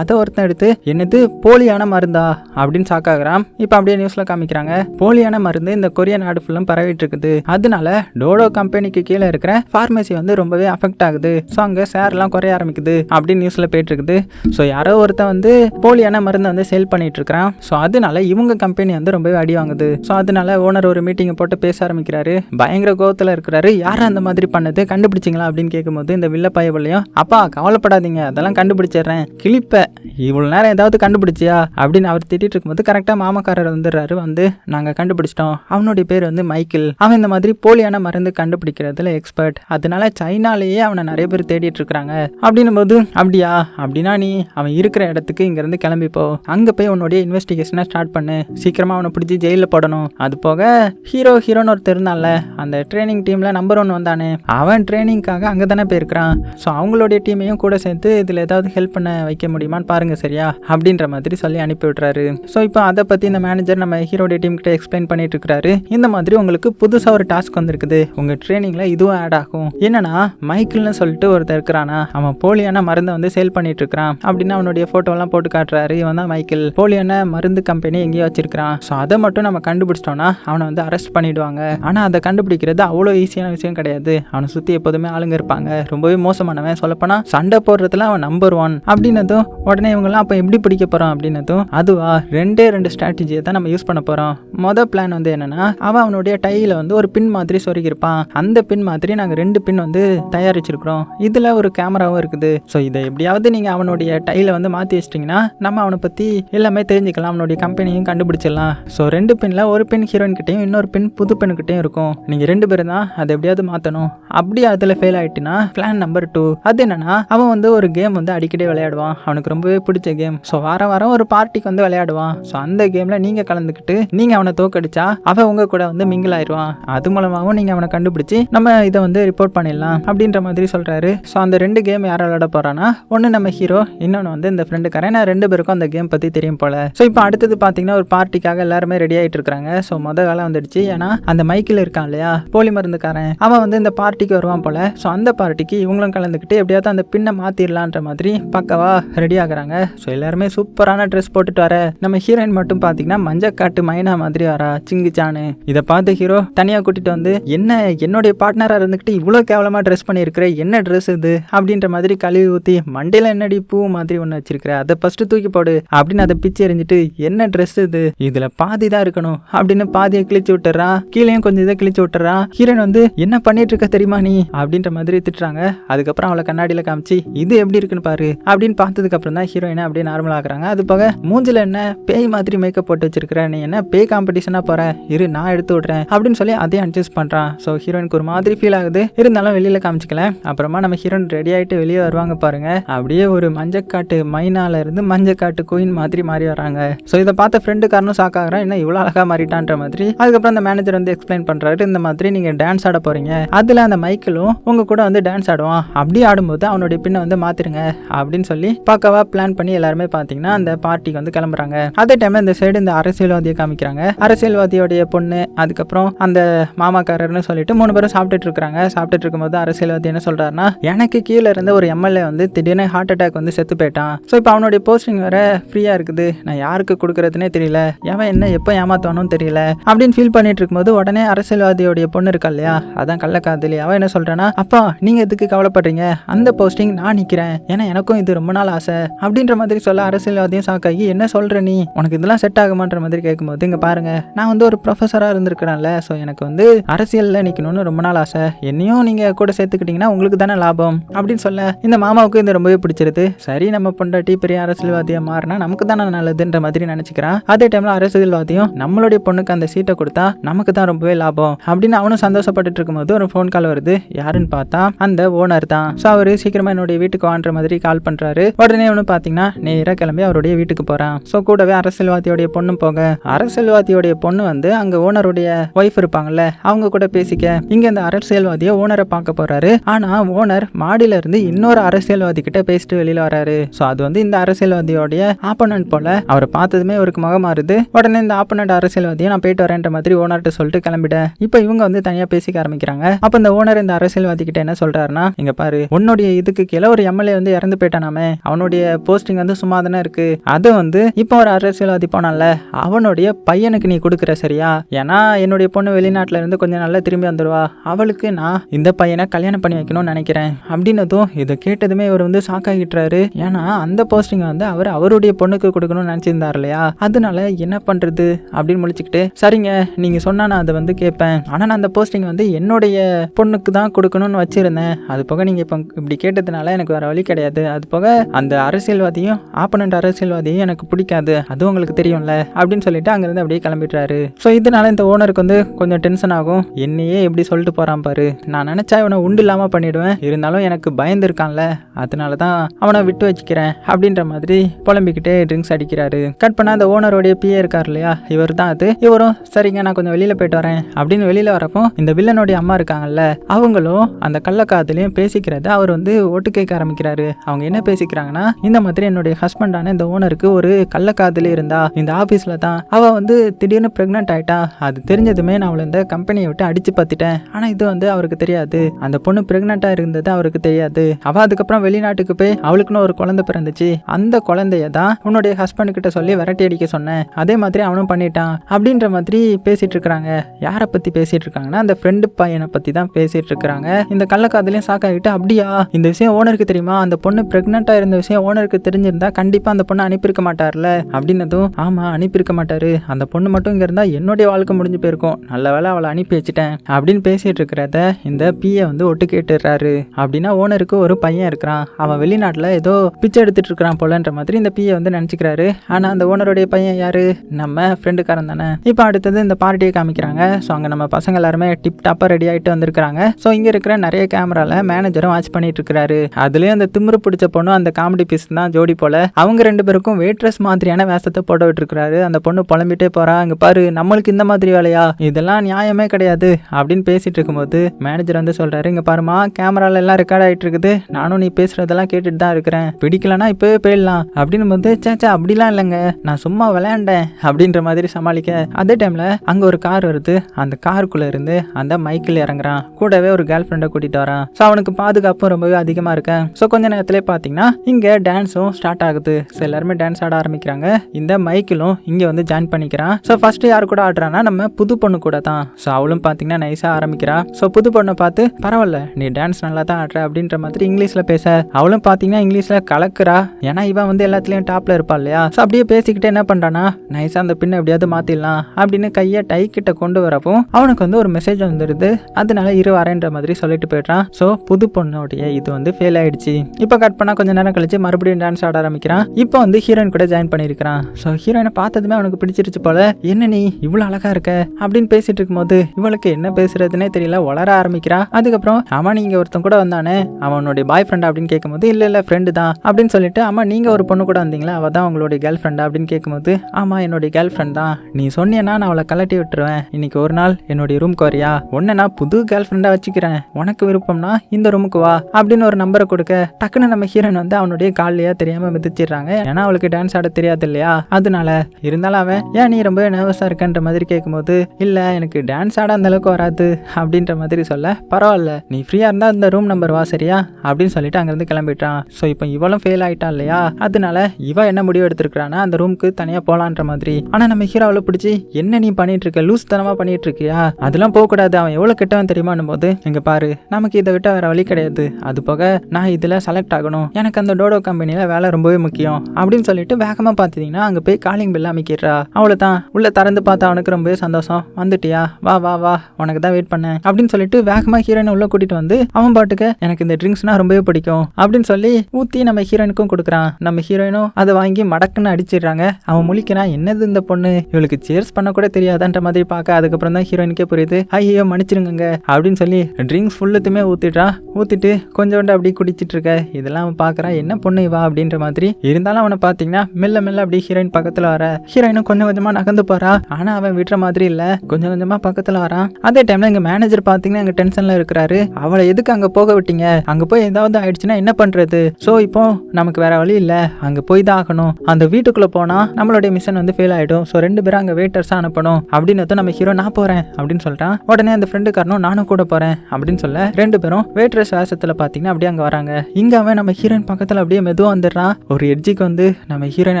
அதை ஒருத்தன் எடுத்து என்னது போலியான மருந்தா? அப்படின்னு சாக்காகிறான் இப்போ அப்படியே நியூஸில் காமிக்கிறாங்க. போலியான மருந்து இந்த கொரிய நாடு ஃபுல்லும் பரவிட்டு இருக்குது. அதனால டோடோ கம்பெனிக்கு கீழே இருக்கிற ஃபார்மசி வந்து ரொம்பவே அஃபெக்ட் ஆகுது. ஸோ அங்கே ஷேர்லாம் குறைய ஆரம்பிக்குது அப்படின்னு நியூஸில் போயிட்டு இருக்குது. ஸோ யாரோ ஒருத்தன் வந்து போலியான மருந்தை வந்து சேல் பண்ணிட்டு இருக்கிறான். ஸோ அதனால இவங்க கம்பெனி வந்து ரொம்பவே அடி வாங்குது. ஸோ அதனால ஓனர் ஒரு மீட்டிங்கை போட்டு பேச ஆரம்பிக்கிறாரு. பயங்கர கோவத்தில் இருக்கிறாரு. யார் அந்த மாதிரி பண்ணது? கண்டுபிடிச்சிங்களா? அப்படின்னு கேட்கும்போது இந்த வில்ல பயவலையும் அப்பா கவலைப்படாதீங்க அதெல்லாம் கண்டுபிடிச்சிடுறேன். கிளிப்ப இவ்வளோ நேரம் ஏதாவது கண்டுபிடிச்சியா? அப்படின்னு அவர் திட்டிட்டு இருக்கும்போது கரெக்டாக மாமக்காரர் வந்துடுறாரு. வந்து நாங்கள் கண்டுபிடிச்சிட்டோம். அவனுடைய பேர் வந்து மைக்கேல் அவன் இந்த மாதிரி போலியான மருந்து கண்டுபிடிக்கிறதுல எக்ஸ்பர்ட் அதனால சைனாலேயே அவனை நிறைய பேர் தேடிட்டு இருக்கிறாங்க. அப்படின்னும் போது அப்படியா? அப்படின்னா நீ அவன் இருக்கிற இடத்துக்கு இங்கேருந்து கிளம்பிப்போ அங்கே போய் உன்னுடைய இன்வெஸ்டிகேஷனை ஸ்டார்ட் பண்ணு. சீக்கிரமாக அவனை பிடிச்சி ஜெயிலில் போடணும். அது போக ஹீரோ ஹீரோன்னு ஒருத்தர் இருந்தான்ல அந்த ட்ரைனிங் டீமில் நம்பர் ஒன் வந்தானே. அவன் ட்ரைனிங்காக அங்கே தானே போயிருக்கிறான். ஸோ அவங்களுடைய டீமையும் கூட சேர்த்து இதில் ஏதாவது ஹெல்ப் பண்ண வைக்க முடியுமான்னு பாருங்கள் சரியா? அப்படின்ற மாதிரி சொல்லி அனுப்பி விட்றாரு ஸோ இப்போ அதை பற்றி இந்த மேனேஜர் நம்ம ஹீரோடைய டீம் கிட்ட எக்ஸ்பிளைன் பண்ணிட்டு இருக்கிறாரு. இந்த மாதிரி உங்களுக்கு புதுசாக ஒரு டாஸ்க் வந்திருக்குது. உங்கள் ட்ரைனிங்கில் இதுவும் ஆட் ஆகும். என்னன்னா மைக்கிள்னு சொல்லிட்டு ஒருத்தர் இருக்கிறானா? அவன் போலியான மருந்தை வந்து சேல் பண்ணிட்டு இருக்கிறான். அப்படின்னு அவனுடைய ஃபோட்டோலாம் போட்டு காட்டுறாரு. இவன் தான் மைக்கேல் போலியான மருந்து கம்பெனி எங்கேயோ வச்சிருக்கிறான். ஸோ அதை மட்டும் நம்ம கண்டுபிடிச்சிட்டோம்னா அவனை வந்து அரெஸ்ட் பண்ணிடுவாங்க. ஆனால் அதை கண்டுபிடிக்கிறது அவ்வளோ ஈஸியான விஷயம் கிடையாது. அவனை சுற்றி எப்போதுமே ஆளுங்க இருப்பாங்க. ரொம்பவே மோசமானவன் சொல்லப்போனால் சண்டை போடுறதுல அவன் நம்பர் ஒன் அப்படின்னதும் உடனே இவங்கெல்லாம் அப்போ எப்படி பிடிக்க போகிறோம் அப்படின்னதும் அதுவா ரெண்டே ரெண்டு ஸ்ட்ராட்டஜியை தான் நம்ம யூஸ் பண்ண போகிறோம் மொதல் பிளான் வந்து என்னன்னா அவன் அவனுடைய டையில் வந்து ஒரு பின் மாதிரி சொருகிருப்பான் அந்த பின் மாதிரி நாங்கள் ரெண்டு பின் வந்து தயாரிச்சிருக்கிறோம். இதில் ஒரு கேமராவும் இருக்குது. ஸோ இதை எப்படியாவது நீங்கள் அவனுடைய டையில் வந்து மாற்றி வச்சிட்டிங்கன்னா நம்ம அவனை பற்றி எல்லாமே தெரிஞ்சுக்கலாம். அவனுடைய கம்பெனியும் கண்டுபிடிச்சிடலாம். ஸோ ரெண்டு பின்னில் ஒரு பின் ஹீரோயின் கிட்டேயும் இன்னொரு பின் புது பெண்ணுக்கிட்டையும் இருக்கும். நீங்கள் ரெண்டு பேரும் தான் அதை எப்படியாவது மாற்றணும் அப்படி அதில் ஃபெயில் ஆயிட்டுனா பிளான் நம்பர் டூ அது என்னன்னா அவன் வந்து ஒரு கேம் வந்து அடிக்கடி விளையாடுவான். அவனுக்கு ரொம்பவே பிடிச்ச கேம் ஸோ வாரம் வாரம் ஒரு பார்ட்டிக்கு வந்து விளையாடுவான். ஸோ அந்த கேமில் நீங்கள் கலந்துக்கிட்டு நீங்கள் அவனை தோக்கடிச்சா அவன் உங்கள் கூட வந்து மிங்கிள் ஆயிடுவான். அது மூலமாகவும் நீங்கள் அவனை கண்டுபிடிச்சி நம்ம இதை வந்து ரிப்போர்ட் பண்ணிடலாம் அப்படின்ற மாதிரி சொல்கிறாரு ஸோ அந்த ரெண்டு கேம் யார் விளையாட போகிறான்னா ஒன்று நம்ம ஹீரோ இன்னொன்று வந்து இந்த ஃப்ரெண்டுக்காரன் நான் ரெண்டு பேருக்கும் அந்த கேம் பற்றி தெரியும் போல. ஸோ இப்போ அடுத்தது பார்த்தீங்கன்னா ஒரு பார்ட்டிக்காக எல்லாருமே ரெடி ஆகிட்டு இருக்காங்க ஸோ மொதல் வேலை வந்துடுச்சு. ஏன்னா அந்த மைக்கில் இருக்கான் இல்லையா போலி மருந்துக்காரன். அவன் வந்து இந்த பார்ட்டிக்கு வருவான் போல. ஸோ அந்த பார்ட்டிக்கு இவங்களும் கலந்துக்கிட்டு எப்படியாவது அந்த பின்ன மாற்றிடலான்ற மாதிரி பக்கவா ரெடி ஆகுறாங்க. ஸோ எல்லாருமே சூப்பரான ட்ரெஸ் போட்டுட்டு வர. நம்ம ஹீரோயின் மட்டும் பார்த்தீங்கன்னா மஞ்சக்காட்டு மைனா மாதிரி வரா. சிங்கிச்சானு இதை பார்த்து ஹீரோ தனியாக கூட்டிட்டு வந்து என்ன என்னுடைய பார்ட்னராக இருந்துக்கிட்டு இவ்வளோ கேவலமாக ட்ரெஸ் பண்ணியிருக்கிற? என்ன ட்ரெஸ் இது? அப்படின்ற மாதிரி கழுவி ஊற்றி மண்டையில் என்னடி பூ மாதிரி ஒன்று வச்சிருக்கிற? அதை ஃபஸ்ட்டு தூக்கி போடு. அப்படின்னு அதை பிச்சு எறிஞ்சிட்டு என்ன ட்ரெஸ் இது? இதில் பாதி தான் இருக்கணும். அப்படின்னு பாதியை கிழிச்சு விட்டுறான் கீழேயும் கொஞ்சம் இதை கிழிச்சு விட்டுறான் ஹீரோயின் வந்து என்ன பண்ணிட்டு இருக்க தெரியுமா நீ? அப்படின்ற மாதிரி திட்டுறாங்க. அதுக்கப்புறம் அவளை கண்ணாடியில் காமிச்சு இது எப்படி இருக்குன்னு பாரு அப்படின்னு பார்த்ததுக்கு அப்புறம் தான் ஹீரோயினை அப்படியே நார்மல் ஆகுறாங்க. அது போக மூஞ்சில என்ன பேய் மாதிரி மேக்கப் போட்டு வச்சிருக்கிற நீ என்ன பேய் காம்படிஷனாக போற? இரு நான் எடுத்து விட்றேன் அப்படின்னு சொல்லி அதையும் அட்ஜஸ்ட் பண்ணுறான் ஸோ ஹீரோயினுக்கு ஒரு மாதிரி ஃபீல் ஆகுது. இருந்தாலும் வெளியில் காமிச்சிக்கல. அப்புறமா நம்ம ஹீரோயின் ரெடி ஆகிட்டு வெளியே வருவாங்க பாருங்க. அப்படியே ஒரு மஞ்சக்காட்டு மைனால இருந்து மஞ்சக்காட்டு கோயின் மாதிரி மாறி வராங்க ஸோ இதை பார்த்த ஃப்ரெண்டுக்காரனும் ஷாக் ஆகிறான். என்ன இவ்வளோ அழகாக மாறிட்டான்ற மாதிரி. அதுக்கப்புறம் அந்த மேனேஜர் வந்து எக்ஸ்பிளைன் பண்ணுறாரு இந்த மாதிரி நீங்கள் டான்ஸ் ஆட போறீங்க. அதில் அந்த மைக்கிளும் உங்க கூட வந்து டான்ஸ் ஆடுவான். அப்படி ஆடும்போது அவனுடைய பின்னை வந்து மாத்திருங்க அப்படின்னு சொல்லி பக்காவா பிளான் பண்ணி எல்லாருமே பார்த்தீங்கன்னா அந்த பார்ட்டிக்கு வந்து கிளம்புறாங்க. அதே டைம்ல இந்த சைடு இந்த அரசியல்வாதியை காமிக்கிறாங்க. அரசியல்வாதியோடைய பொண்ணு அதுக்கப்புறம் அந்த மாமாக்காரர்னு சொல்லிட்டு மூணு பேரும் சாப்பிட்டுட்டு இருக்காங்க சாப்பிட்டுட்டு இருக்கும்போது அரசியல்வாதி என்ன சொல்றாருன்னா எனக்கு கீழே இருந்த ஒரு எம்எல்ஏ வந்து திடீர்னு ஹார்ட் அட்டாக் வந்து செத்து போயிட்டான். ஸோ இப்போ அவனுடைய போஸ்டிங் வேற ஃப்ரீயா இருக்குது. நான் யாருக்கு கொடுக்கறதுனே தெரியல. எவன் என்ன எப்போ ஏமாத்தானும் தெரியல. அப்படின்னு ஃபீல் பண்ணிட்டு இருக்கும்போது உடனே அரசியல்வாதியோடைய பொண்ணு இருக்கா இல்லையா? அதான் கள்ளக்காதலி. அவன் என்ன சொல்றானா அப்பா நீங்க எதுக்கு கவலைப்படுறீங்க? அந்த போஸ்டிங் நான் நிக்கிறேன். ஏன்னா எனக்கும் இது ரொம்ப நாள் ஆசை. அப்படின்ற மாதிரி சொல்ல அரசியல்வாதியும் சாக்காகி என்ன சொல்ற நீ? உனக்கு இதெல்லாம் செட் ஆகுமான்ற மாதிரி கேட்கும்போது இங்க பாருங்க. நான் வந்து ஒரு ப்ரொஃபஸராக இருந்திருக்கிறேன்ல. ஸோ எனக்கு வந்து அரசியலில் நிற்கணும்னு ரொம்ப நாள் ஆசை. என்னையும் நீங்கள் கூட சேர்த்துக்கிட்டிங்கன்னா உங்களுக்கு தானே லாபம். அப்படின்னு சொல்ல இந்த மாமாவுக்கு இது ரொம்பவே பிடிச்சிருது. சரி நம்ம பொண்டாட்டி பெரிய அரசியல்வாதியாக மாறினா நமக்கு தானே நல்லதுன்ற மாதிரி நினச்சிக்கிறான் அதே டைமில் அரசியல்வாதியும் நம்மளுடைய பொண்ணுக்கு அந்த சீட்டை கொடுத்தா நமக்கு தான் ரொம்பவே லாபம். அப்படின்னு அவனும் சந்தோஷப்பட்டுட்டு இருக்கும்போது ஒரு ஃபோன் கால் வருது. யாருன்னு பார்த்தா அந்த ஓனர் தான். ஸோ அவர் சீக்கிரமா என்னுடைய வீட்டுக்கு வாங்குற மாதிரி கால் பண்ணுறாரு உடனே அவனு பார்த்தீங்கன்னா நேராக கிளம்பி அவருடைய வீட்டுக்கு போகிறான் ஸோ கூடவே அரசியல்வாதியோடைய பொண்ணு போக அரசியல்வாதியோடைய பொண்ணு வந்து அங்க ஓனருடைய ஒய்ஃப் இருப்பாங்கல்ல அவங்க கூட பேசிக்க இங்க இந்த அரசியல்வாதியை ஓனரை பார்க்க போறாரு. ஆனா ஓனர் மாடியில இருந்து இன்னொரு அரசியல்வாதி கிட்ட பேசிட்டு வெளியில வராரு. ஸோ அது வந்து இந்த அரசியல்வாதியோடைய ஆப்போனன்ட் போல. அவரை பார்த்ததுமே அவருக்கு முகம் மாறுது. உடனே இந்த ஆப்போனன்ட் அரசியல்வாதியை நான் போயிட்டு வரேன்ற மாதிரி ஓனர்கிட்ட சொல்லிட்டு கிளம்பிட்டேன். இப்போ இவங்க வந்து தனியா பேசிக்க ஆரம்பிக்கிறாங்க. அப்ப இந்த ஓனர் ஓனர் இந்த அரசியல்வாதி கிட்ட என்ன சொல்றாருன்னா இங்க பாரு உன்னுடைய இதுக்கு கீழே ஒரு எம்எல்ஏ வந்து இறந்து போயிட்டானாமே. அவனுடைய போஸ்டிங் வந்து சும்மா தானே இருக்கு. அது வந்து இப்போ ஒரு அரசியல்வாதி போனான்ல அவனுடைய பையனுக்கு நீ கொடுக்குற சரியா? ஏன்னா என்னுடைய பொண்ணு வெளிநாட்டுல இருந்து கொஞ்சம் நல்லா திரும்பி வந்துடுவா அவளுக்கு நான் இந்த பையனை கல்யாணம் பண்ணி வைக்கணும்னு நினைக்கிறேன். அப்படின்னதும் இதை கேட்டதுமே இவர் வந்து ஷாக் ஆகிட்டுறாரு ஏன்னா அந்த போஸ்டிங் வந்து அவர் அவருடைய பொண்ணுக்கு கொடுக்கணும்னு நினச்சிருந்தார் இல்லையா? அதனால என்ன பண்றது? அப்படின்னு முழிச்சுக்கிட்டு சரிங்க நீங்க சொன்னா நான் அதை வந்து கேட்பேன். ஆனா நான் அந்த போஸ்டிங் வந்து என்னுடைய பொண்ணுக்கு தான் கொடுக்கணும்னு வச்சிருந்தேன். அது போக நீங்க இப்போ இப்படி கேட்டது கேட்டதுனால எனக்கு வேற வழி கிடையாது. அது போக அந்த அரசியல்வாதியும் ஆப்பனண்ட் அரசியல்வாதியும் எனக்கு பிடிக்காது. அது உங்களுக்கு தெரியும்ல அப்படின்னு சொல்லிட்டு அங்கிருந்து அப்படியே கிளம்பிடுறாரு. ஸோ இதனால இந்த ஓனருக்கு வந்து கொஞ்சம் டென்ஷன் ஆகும். என்னையே எப்படி சொல்லிட்டு போறான் பாரு. நான் நினைச்சா இவனை உண்டு இல்லாம பண்ணிடுவேன். இருந்தாலும் எனக்கு பயந்துருக்கான்ல அதனால தான் அவனை விட்டு வச்சுக்கிறேன் அப்படின்ற மாதிரி புலம்பிக்கிட்டே ட்ரிங்க்ஸ் அடிக்கிறாரு. கட் பண்ணா அந்த ஓனருடைய பிஏ இருக்கார் இல்லையா? இவர் தான் அது. இவரும் சரிங்க நான் கொஞ்சம் வெளியில போயிட்டு வரேன் அப்படின்னு வெளியில வரப்போ இந்த வில்லனுடைய அம்மா இருக்காங்கல்ல அவங்களும் அந்த கள்ளக்காதலையும் பேசிக்கிறத அவர் வந்து ஓட்டு கேட்க ஆரம்பிக்கிறாரு. அவங்க என்ன பேசிக்கிறாங்கன்னா இந்த மாதிரி என்னுடைய ஹஸ்பண்டான இந்த ஓனருக்கு ஒரு கள்ளக்காதலி இருந்தா இந்த ஆபீஸ்ல தான் அவ வந்து திடீர்னு பிரெக்னென்ட் ஆயிட்டா அது தெரிஞ்சதுமே நான் அவளை இந்த கம்பெனியை விட்டு அடிச்சு பார்த்துட்டேன். ஆனா இது வந்து அவருக்கு தெரியாது. அந்த பொண்ணு பிரெக்னெண்டா இருந்தது அவருக்கு தெரியாது. அவ அதுக்கப்புறம் வெளிநாட்டுக்கு போய் அவளுக்குன்னு ஒரு குழந்தை பிறந்துச்சு. அந்த குழந்தைய தான் உன்னுடைய ஹஸ்பண்ட் கிட்ட சொல்லி விரட்டி அடிக்க சொன்னேன். அதே மாதிரி அவனும் பண்ணிட்டான். அப்படின்ற மாதிரி பேசிட்டு இருக்காங்க யாரை பத்தி பேசிட்டு இருக்காங்கன்னா அந்த ஃப்ரெண்டு பையனை பத்தி தான் பேசிட்டு இருக்காங்க இந்த கள்ளக்காதலையும் சாக்காகிட்டு அப்படியா? இந்த விஷயம் ஓனருக்கு தெரியுமா? அந்த பொண்ணு பிரெக்னெண்டா இருந்த விஷயம் ஓனருக்கு தெரிஞ்சிருந்தா கண்டிப்பாக அந்த பொண்ணை அனுப்பியிருக்க மாட்டார்ல? அப்படின்னதும் ஆமாம் அனுப்பியிருக்க மாட்டாரு. அந்த பொண்ணு மட்டும் இங்கே இருந்தால் என்னுடைய வாழ்க்கை முடிஞ்சு போயிருக்கும். நல்ல வேளை அவளை அனுப்பி வச்சுட்டேன். அப்படின்னு பேசிட்டு இருக்கிறத இந்த பிஏ வந்து ஒட்டு கேட்டுறாரு அப்படின்னா ஓனருக்கு ஒரு பையன் இருக்கிறான். அவன் வெளிநாட்டில் ஏதோ பிச்சை எடுத்துட்டு இருக்கிறான் போலன்ற மாதிரி இந்த பிஏ வந்து நினச்சிக்கிறாரு. ஆனால் அந்த ஓனருடைய பையன் யாரு? நம்ம ஃப்ரெண்டுக்காரன் தானே. இப்போ அடுத்தது இந்த பார்ட்டியை காமிக்கிறாங்க. ஸோ அங்கே நம்ம பசங்க எல்லாருமே டிப் டாப்பாக ரெடி ஆகிட்டு வந்திருக்கிறாங்க. ஸோ இங்கே இருக்கிற நிறைய கேமராவில் மேனேஜரும் வாட்ச் பண்ணிட்டு இருக்கிறாரு. அதுலேயும் அந்த திமிரு பிடிச்ச பொண்ணு அந்த காமெடி பீஸ் தான் ஜோடி போல. அவங்க ரெண்டு பேருக்கும் வெயிட்ரஸ் மாதிரியான வேஷத்தை போட விட்டுருக்காரு அந்த பொண்ணு புலம்பிட்டே போறா. அங்க பாரு நம்மளுக்கு இந்த மாதிரி வேலையா? இதெல்லாம் நியாயமே கிடையாது. அப்படின்னு பேசிட்டு இருக்கும்போது மேனேஜர் வந்து சொல்றாரு இங்க பாருமா கேமரால எல்லாம் ரெக்கார்ட் ஆயிட்டு இருக்குது. நானும் நீ பேசுறதெல்லாம் கேட்டுட்டு தான் இருக்கிறேன். பிடிக்கலனா இப்பவே போயிடலாம். அப்படின்னு போது சேச்சா அப்படிலாம் இல்லைங்க. நான் சும்மா விளையாண்டேன். அப்படின்ற மாதிரி சமாளிக்க. அதே டைம்ல அங்க ஒரு கார் வருது. அந்த காருக்குள்ள இருந்து அந்த மைக்கில் இறங்குறான். கூடவே ஒரு கேர்ள் ஃப்ரெண்டை கூட்டிட்டு வரான். ஸோ அவனுக்கு பாதுகாப்பும் ரொம்பவே அதிகமா இருக்கேன். ஸோ கொஞ்ச நேரத்திலே பார்த்தீங்கன்னா இங்க டான்ஸும் ஸ்டார்ட் ஆகுது. ஸோ எல்லாருமே டான்ஸ் ஆட ஆரம்பிக்கிறாங்க. இந்த மைக்கிலும் இங்க வந்து ஜாயின் பண்ணிக்கிறான். ஸோ ஃபர்ஸ்ட் யார் கூட ஆடுறான்னா நம்ம புது பொண்ணு கூட தான். ஸோ அவளும் பார்த்தீங்கன்னா நைஸாக ஆரம்பிக்கிறா. ஸோ புது பொண்ணை பார்த்து பரவாயில்ல நீ டான்ஸ் நல்லா தான் ஆடுற அப்படின்ற மாதிரி இங்கிலீஷில் பேச. அவளும் பார்த்தீங்கன்னா இங்கிலீஷில் கலக்குறா. ஏன்னா இவன் வந்து எல்லாத்துலேயும் டாப்ல இருப்பா இல்லையா? ஸோ அப்படியே பேசிக்கிட்டே என்ன பண்ணுறான்னா நைஸாக அந்த பின்னை எப்படியாவது மாற்றிடலாம் அப்படின்னு கையை டை கிட்ட கொண்டு வரப்போ அவனுக்கு வந்து ஒரு மெசேஜ் வந்துடுது. அதனால இரு வரேன்ற மாதிரி சொல்லிட்டு போயிடுறான். ஸோ புது பொண்ணுடைய இது வந்து ஃபெயில் ஆயிடுச்சு. இப்போ கட் பண்ணால் கொஞ்சம் நேரம் கழிச்சு மறுபடியும் டான்ஸ் ஆட ஆரம்பிக்கிறான். இப்போ வந்து ஹீரோயின் கூட ஜாயின் பண்ணியிருக்கிறான். ஸோ ஹீரோயினை பார்த்ததுமே அவனுக்கு பிடிச்சிருச்சு போல. என்ன நீ இவ்வளோ அழகா இருக்க? அப்படின்னு பேசிட்டு இருக்கும்போது இவளுக்கு என்ன பேசுறதுனே தெரியல வளர ஆரம்பிக்கிறா அதுக்கப்புறம் அம்மா நீங்க ஒருத்தன் கூட வந்தானே அவனுடைய பாய் ஃப்ரெண்ட் அப்படின்னு கேட்கும்போது இல்ல இல்ல ஃப்ரெண்டு தான். அப்படின்னு சொல்லிட்டு அம்மா நீங்க ஒரு பொண்ணு கூட வந்தீங்களா? அவ தான் உங்களுடைய கேர்ள் ஃப்ரெண்டா அப்படின்னு கேட்கும்போது ஆமா என்னுடைய கேர்ள் ஃப்ரெண்ட் தான். நீ சொன்னேன்னா நான் அவளை கலட்டி விட்டுருவேன். இன்னைக்கு ஒரு நாள் என்னுடைய ரூம்க்கு வரியா? உன்னை நான் புது கேர்ள் ஃப்ரெண்டா வச்சுக்கிறேன். உனக்கு விருப்பம்னா இந்த ரூமுக்கு வா அப்படின்னு ஒரு நம்பரை கொடுக்க டக்குன்னு நம்ம ஹீரோயின் வந்து அவனுடைய காலையா தெரியாம மிதிச்சிடுறாங்க. ஏன்னா அவளுக்கு டான்ஸ் ஆட தெரியாது இல்லையா அதனால இருந்தாலும் அவன் ஏன் நீ ரொம்ப நர்வஸா இருக்கன்ற மாதிரி கேட்கும்போது இல்ல எனக்கு டான்ஸ் ஆட அந்த அளவுக்கு வராது அப்படின்ற மாதிரி சொல்ல பரவாயில்ல நீ ஃப்ரீயா இருந்தா இந்த ரூம் நம்பர் வா சரியா? அப்படின்னு சொல்லிட்டு அங்கிருந்து கிளம்பிட்டான் ஸோ இப்போ இவளும் ஃபெயில் ஆயிட்டா இல்லையா? அதனால இவ என்ன முடிவு எடுத்திருக்கிறானா அந்த ரூமுக்கு தனியா போலான்ற மாதிரி. ஆனா நம்ம ஹீரோவில் பிடிச்சி என்ன நீ பண்ணிட்டு இருக்க? லூஸ் தனமா பண்ணிட்டு இருக்கியா? அதெல்லாம் போகக்கூடாது. அவன் எவ்வளவு கெட்டவன் தெரியுமான்னும் போது இங்க பாரு நமக்கு இதை விட்ட வேற வழி கிடையாது. அது போக நான் இதுல செலக்ட் ஆகணும். எனக்கு அந்த டோடோ கம்பெனியில் வேலை ரொம்பவே முக்கியம். அப்படின்னு சொல்லிட்டு வேகமா பார்த்தீங்கன்னா அங்க போய் காலிங் பில் அமைக்கிறா. அவ்வளோதான் உள்ள திறந்து பார்த்தா அவனுக்கு ரொம்பவே சந்தோஷம். வந்துட்டியா? வா வா வா. உனக்கு தான் வெயிட் பண்ணேன். அப்படின்னு சொல்லிட்டு வேகமாக ஹீரோயினை உள்ள கூட்டிட்டு வந்து அவன் பாட்டுக்கு எனக்கு இந்த ட்ரிங்க்ஸ்னா ரொம்பவே பிடிக்கும். அப்படின்னு சொல்லி ஊற்றி நம்ம ஹீரோயினுக்கும் கொடுக்குறான். நம்ம ஹீரோயினும் அதை வாங்கி மடக்குன்னு அடிச்சிடுறாங்க. அவன் முழிக்கிறான் என்னது இந்த பொண்ணு? இவளுக்கு சேர்ஸ் பண்ண கூட தெரியாதான்ற மாதிரி பார்க்க அதுக்கப்புறம் தான் ஹீரோயினுக்கே புரியுது. ஐயோ மன்னிச்சிருங்க அப்படின்னு சொல்லி ட்ரிங்க்ஸ் ஃபுல்லுத்துமே ஊற்றிடுறான் ஊற்றிட்டு கொஞ்சோண்டு அப்படி குடிச்சிட்டு இருக்க? இதெல்லாம் அவன் பார்க்கறான் என்ன பொண்ணு இவா அப்படின்ற மாதிரி. இருந்தாலும் அவனை பார்த்தீங்கன்னா மெல்ல மெல்ல அப்படி ஹீரோயின் பக்கத்துல வர. ஹீரோயினும் கொஞ்சம் கொஞ்சமா நகர்ந்து போறா. ஆனா அவன் விடுற மாதிரி இல்ல. கொஞ்சம் கொஞ்சமா பக்கத்துல வரான். அதே டைம்ல எங்கள் மேனேஜர் பாத்தீங்கன்னா அங்க டென்ஷன்ல இருக்கிறாரு. அவளை எதுக்கு அங்க போக விட்டீங்க? அங்க போய் ஏதாவது ஆயிடுச்சுன்னா என்ன பண்றது? சோ இப்போ நமக்கு வேற வழி இல்ல. அங்க போய் தான் ஆகணும். அந்த வீட்டுக்குள்ள போனா நம்மளுடைய மிஷன் வந்து ஃபெயில் ஆயிடும். ஸோ ரெண்டு பேரும் அங்க வெயிட்டர்ஸாக அனுப்பணும். அப்படின்னு நம்ம ஹீரோ நான் போறேன் அப்படின்னு சொல்லிட்டான் உடனே அந்த ஃப்ரெண்டுக்காரனும் நானும் கூட போறேன் போகிறேன் அப்படின்னு சொல்ல ரெண்டு பேரும் வேட்ரஸ் வேஷத்தில் பார்த்தீங்கன்னா அப்படியே அங்கே வராங்க. இங்கே அவன் நம்ம ஹீரோயின் பக்கத்தில் அப்படியே மெதுவாக வந்துடுறான். ஒரு எட்ஜிக்கு வந்து நம்ம ஹீரோயின்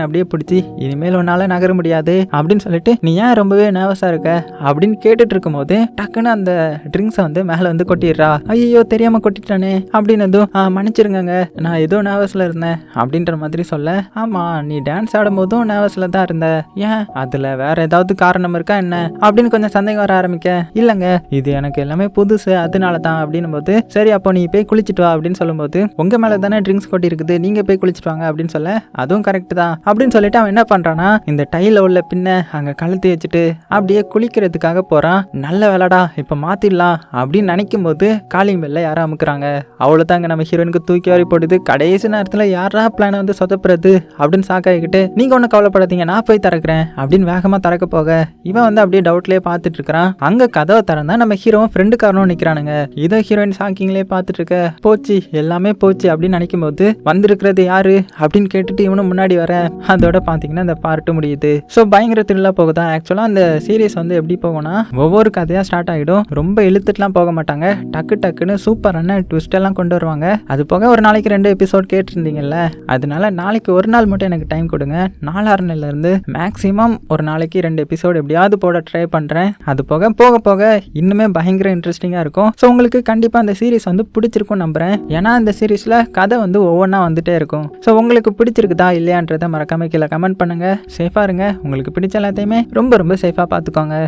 அப்படியே பிடிச்சி இனிமேல் உன்னால நகர முடியாது. அப்படின்னு சொல்லிட்டு நீ ஏன் ரொம்பவே நர்வஸாக இருக்க? அப்படின்னு கேட்டுட்டு இருக்கும்போது டக்குன்னு அந்த ட்ரிங்க்ஸை வந்து மேலே வந்து கொட்டிடுறா. ஐயோ தெரியாமல் கொட்டிட்டானே. அப்படின்னு "ஆ, மன்னிச்சிருங்க நான் ஏதோ நர்வஸில் இருந்தேன். அப்படின்ற மாதிரி சொல்ல ஆமாம் நீ டான்ஸ் ஆடும்போதும் நர்வஸில் தான் இருந்த. ஏன்? அதில் வேற ஏதாவது காரணம் இருக்கா என்ன? அப்படின்னு கொஞ்சம் சந்தேகம் வர ஆரம்பிக்க இல்லைங்க இது எனக்கு எல்லாமே புதுசு. அதனால தான் அப்படின்னும் போது சரி அப்போ நீ போய் குளிச்சுட்டு வா. அப்படின்னு சொல்லும்போது உங்கள் மேலே தானே ட்ரிங்க்ஸ் கொட்டி இருக்குது நீங்கள் போய் குளிச்சுட்டு வாங்க அப்படின்னு சொல்ல அதுவும் கரெக்ட் தான் அப்படின்னு சொல்லிட்டு அவன் என்ன பண்ணுறான்னா இந்த டைல உள்ள பின்ன அங்கே கழுத்தி வச்சுட்டு அப்படியே குளிக்கிறதுக்காக போகிறான் நல்ல வேலைடா இப்போ மாற்றிடலாம் அப்படின்னு நினைக்கும் போது காலிங் பெல்ல யாரும் அமுக்குறாங்க? அவ்வளோதாங்க நம்ம ஹீரோயினுக்கு தூக்கி வாரி போடுது கடைசி நேரத்தில் யாரா பிளானை வந்து சொதப்புறது? அப்படின்னு சாக்காகிக்கிட்டு நீங்கள் ஒன்றும் கவலைப்படாதீங்க நான் போய் திறக்கிறேன் அப்படின்னு வேகமாக திறக்க போக இவன் வந்து அப்படியே டவுட்லேயே பார்த்துட்டு இருக்கிறான். அங்கே கதவை திறந்தா நம்ம ஹீரோவும் ஃப்ரெண்டுக்காரனும் நிற்கிறானுங்க இதோ ஹீரோயின் ஷாக்கிங்லேயே பார்த்துட்டு இருக்க போச்சு எல்லாமே போச்சு அப்படின்னு நினைக்கும் போது வந்திருக்கிறது யாரு அப்படின்னு கேட்டுட்டு இவனும் முன்னாடி வர. அதோட பார்த்தீங்கன்னா இந்த பார்ட்டு முடியுது. ஸோ பயங்கர திருவிழா போகுதா? ஆக்சுவலாக அந்த சீரியஸ் வந்து எப்படி போகும்னா ஒவ்வொரு கதையாக ஸ்டார்ட் ஆகிடும். ரொம்ப இழுத்துட்டுலாம் போக மாட்டாங்க. டக்கு டக்குன்னு சூப்பரான ட்விஸ்ட் எல்லாம் கொண்டு வருவாங்க. அது போக ஒரு நாளைக்கு ரெண்டு எபிசோட் கேட்டிருந்தீங்கல்ல? அதனால நாளைக்கு ஒரு நாள் மட்டும் எனக்கு டைம் கொடுங்க. நாலாறுலேருந்து மேக்ஸிமம் ஒரு நாளைக்கு ரெண்டு எபிசோடு எப்படியாவது போட ட்ரை பண்ணுறேன் அது போக போக போக இன்னுமே பயங்கர இன்ட்ரெஸ்டிங்காக இருக்கும். ஸோ உங்களுக்கு கண்டிப்பாக அந்த சீரிஸ் வந்து பிடிச்சிருக்கும் நம்புகிறேன் ஏன்னா இந்த சீரிஸில் கதை வந்து ஒவ்வொன்றா வந்துகிட்டே இருக்கும். ஸோ உங்களுக்கு பிடிச்சிருக்குதா இல்லையான்றதை மறக்காம கீழே கமெண்ட் பண்ணுங்கள் சேஃபாக இருங்க. உங்களுக்கு பிடிச்ச எல்லாத்தையுமே ரொம்ப ரொம்ப சேஃபாக பார்த்துக்கோங்க.